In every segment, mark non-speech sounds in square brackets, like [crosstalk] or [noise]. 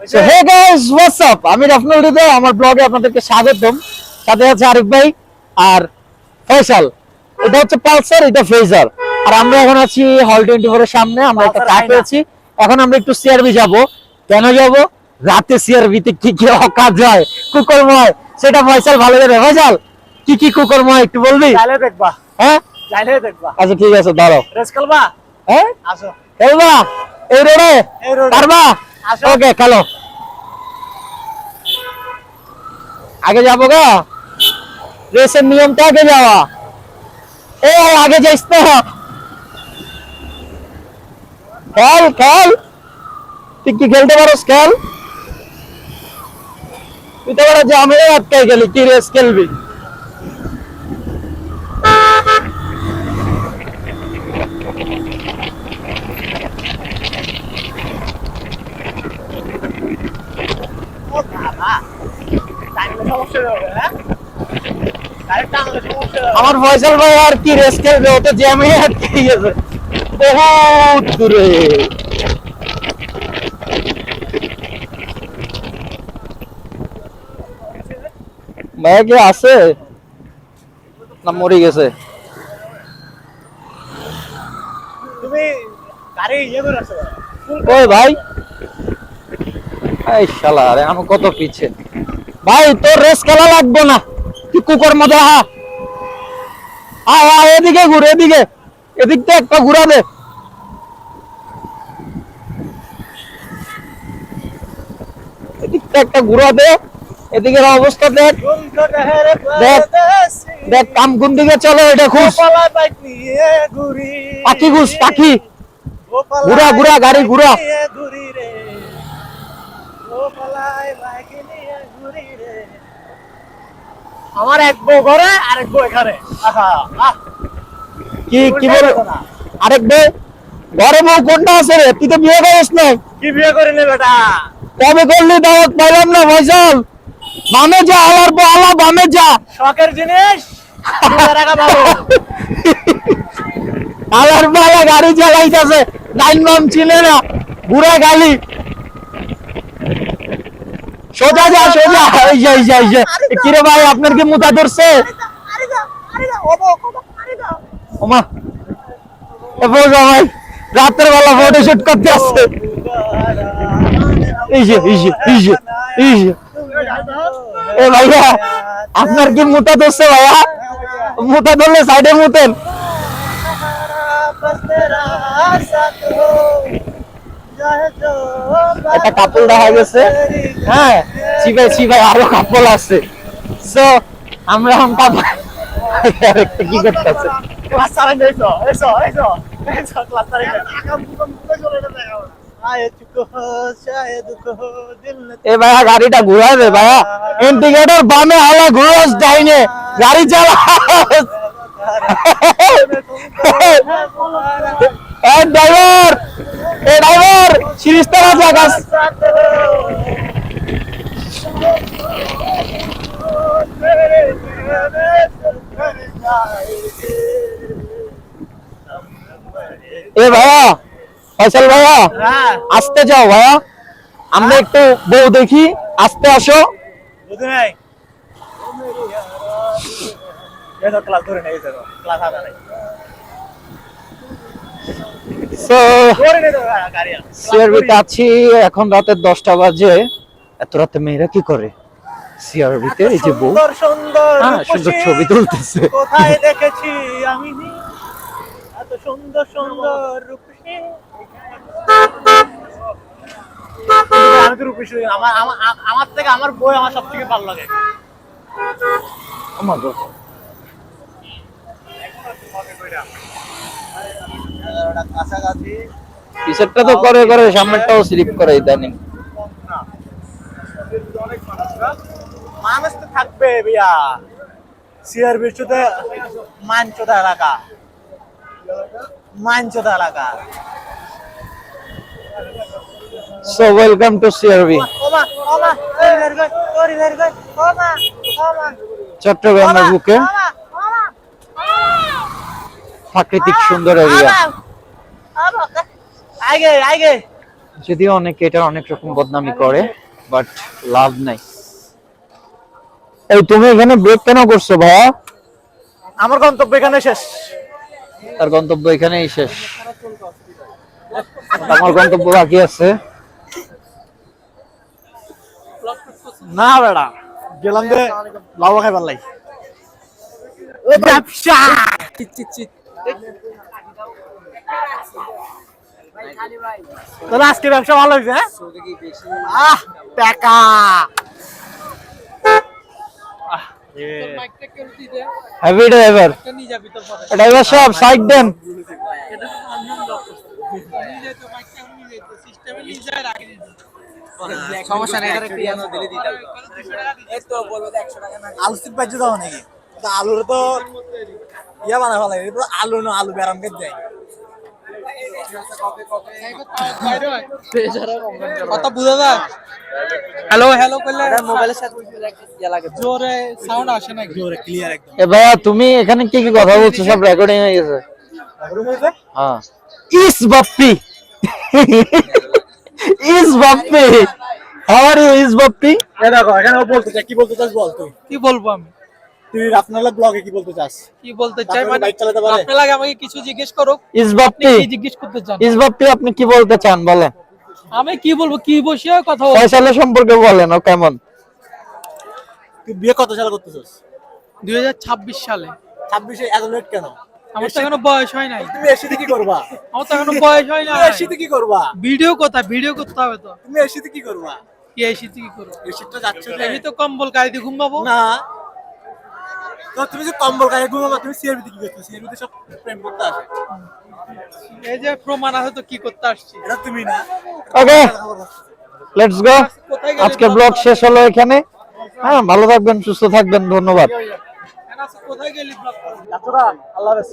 Hey guys what's up আমি রফনুল আমার ব্লগে আপনাদেরকে স্বাগতম। সাথে আছে আরিফ ভাই আর ফয়সাল। এটা হচ্ছে পালসার এটা ফ্রেজার। আর আমরা এখন আছি হল টোয়েন্টি ফোর এর সামনে আমরা একটা চা পেয়েছি এখন আমরা একটু সিআরবি যাব। কেন যাব? রাতে সিআরবিতে কি কি অকাজ হয়? কুকরময়। সেটা ফয়সাল ভালো জানে ফয়সাল কি কি কুকরময় একটু বলবি? চাইলে দেখবা। হ্যাঁ? চাইলে দেখবা। আচ্ছা ঠিক আছে দাঁড়াও। রেস খেলবা? হ্যাঁ? আসো। খেলবা? এই রোডে? এই রোডে। পারবা? আসো। ওকে খেলো আগে যাব গা। রেসের নিয়মটা আগে যাওয়া। এ আগে যাইস তো খেল খেল। তুই কি খেলতে পারোস, খেল? তুই তো বড় জামে আটকাই গেলি, কি রেস খেলবি টাইমে সমস্যা হবে হ্যাঁ ডাইরেক্ট টানলে সমস্যা হবে আমার ফয়সাল ভাই আর কি রেস খেলবে? ও তো জ্যামে আটকে গেছে। বহুত দূরে। ভাইয়া কি আছে? না মরে গেছে? তুমি গাড়ি ইয়ে করে ওই ভাই? এই শালা আরে আমি কত পিছে? ভাই তোর রেস খেলা লাগবে না। তুই কুকুর মধ্যে হা? আয় এদিকে ঘুরে এদিকে। এদিক থেকে একটা ঘুরা দে। এদিক থেকে একটা ঘুরা দে। এদিকের অবস্থা দেখ। দেখ। দেখ কাম কোন দিকে চলো এটা খুশ পাখি ঘুষ পাখি। ঘুরা, ঘুরা, গাড়ি ঘুরা। আমার এক বউ ঘরে আরেক বউ এখানে। কি কি বল। আরেক বে ঘরে বউ কোনটা আছে রে? তুই তো বিয়ে করিস না কি বিয়ে করে নে বেটা? কবে করলি দাওয়াত? পাইলাম না ফয়সাল। বামে যা আলার বউ আলা বামে যা। শখের জিনিস? আলার বালা গাড়ি চালাইতেছে নাইন নাম চিনে না বুড়া গালি। সোজা যা সোজা। এই যে এই যে এই যে। এ কিরে ভাই আপনার কি মুতা ধরছে? আরে যা আরে যা ওবো ওবো আরে যা ওমা। এ ফৌজা ভাই রাতের বেলা ফটো শুট করতে আসছে। এই যে এই যে এই যে এই যে। এ ভাইয়া আপনার কি মুতা ধরছে ভাইয়া? মুতা ধরলে সাইডে মুতেন। একটা কাপল দেখা গেছে। হ্যাঁ। চিবাই চিবাই আরও কাপল আছে। সো আমরা কি করতেছে এ ভাইয়া গাড়িটা ঘুরা দে ভাইয়া। ইন্ডিকেটর বামে হালা ঘুরোস ডাইনে। গাড়ি চালা। ড্রাইভার [laughs] এ ড্রাইভার সিরিস্তারা জাগাস এ ভাইয়া ফয়সাল ভাইয়া হ্যাঁ। আসতে যাও ভাইয়া। আমরা একটু বউ দেখি আসতে আসো। সিআরবিতে আছি এখন রাতের দশটা বাজে। এত রাতে মেয়েরা কি করে? সিআরবিতে এই যে বউ। সুন্দর হ্যাঁ, ছবি তুলতেছে। কোথায় দেখেছি আমি সুন্দর সুন্দর রূপসী। আমি তো রূপসী। আমার আমার থেকে আমার বই আমার সব থেকে ভালো লাগে। আমার পিছেরটা তো করে করে সামনেরটাও স্লিপ করে ইদানিং মানুষ তো থাকবে বিয়া। সিআর বিশ্বতে মানচোদা এলাকা। মানচোদা এলাকা। সো ওয়েলকাম টু সিআরবি চট্টগ্রামের বুকে প্রাকৃতিক সুন্দর এরিয়া যদিও অনেকে এটা অনেক রকম বদনামি করে বাট লাভ নাই। এই তুমি এখানে ব্রেক কেন করছ ভাইয়া? আমার গন্তব্য এখানে শেষ। তার গন্তব্য এখানেই শেষ। আমার গন্তব্য বাকি আছে। না বেড়া, গেলাম যে লাভ খাইবার লাই ব্যবসা! তাহলে আজকে ব্যবসা ভালো হয়েছে হ্যাঁ? টাকা। হ্যাভি ড্রাইভার ড্রাইভার সাহেব সাইড দেন। সমস্যা নেই আলু চিপ দাও নাকি? তো আলুর তো ইয়া বানা ভালো লাগে পুরো আলু না আলু কে দেয়। কথা বুঝা যায় হ্যালো হ্যালো করলে মোবাইলের সাথে জোরে সাউন্ড আসে নাকি? জোরে ক্লিয়ার একদম। এ ভাইয়া তুমি এখানে কি কি কথা বলছো? সব রেকর্ডিং হয়ে গেছে। হ্যাঁ। ইস বাপ্পি! ইস বাপ্পি! হাউ আর ইউ ইস বাপ্পি? এ দেখো এখানে বলতে কি বলতে চাস বল তুই? কি বলব আমি? তুই আপনার ব্লগে কি বলতে চাস? কি বলতে চাই মানে? বাইক চালাতে পারে? আপনার লাগে আমাকে কিছু জিজ্ঞেস করো। ইস আপনি কি জিজ্ঞেস করতে চান? ইস আপনি কি বলতে চান? বলেন। আমি কি বলব? কি বসে কথা বলব? ফয়সালের সম্পর্কে বলেন ও কেমন? তুই বিয়ে কত সালে করতেছিস? দুই হাজার ছাব্বিশ সালে। ছাব্বিশে এত লেট কেন? আমার তো এখনও বয়স হয় নাই। তুমি এসিতে কি করবা? আমার তো এখনও বয়স হয় এসিতে কি করবা? ভিডিও ভিডিও করতে হবে তো। তুমি এসিতে কি করবা? কি করব? যাচ্ছে তো কম্বল ঘুমাবো। না। তো তুমি যে কম্বল গায়ে ঘুমাবা তুমি সিআরবিতে কি করছ সিআরবিতে সব প্রেম করতে আসে। এই যে প্রমাণ আছে তো কি করতে আসছি? এটা তুমি না। ওকে লেটস গো আজকে ব্লগ শেষ হলো এখানে। হ্যাঁ ভালো থাকবেন সুস্থ থাকবেন ধন্যবাদ। কোথায় গেলি ব্লগ আচ্ছা আল্লাহ হাফেজ।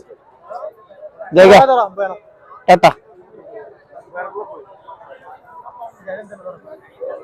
জায়গা? এটা।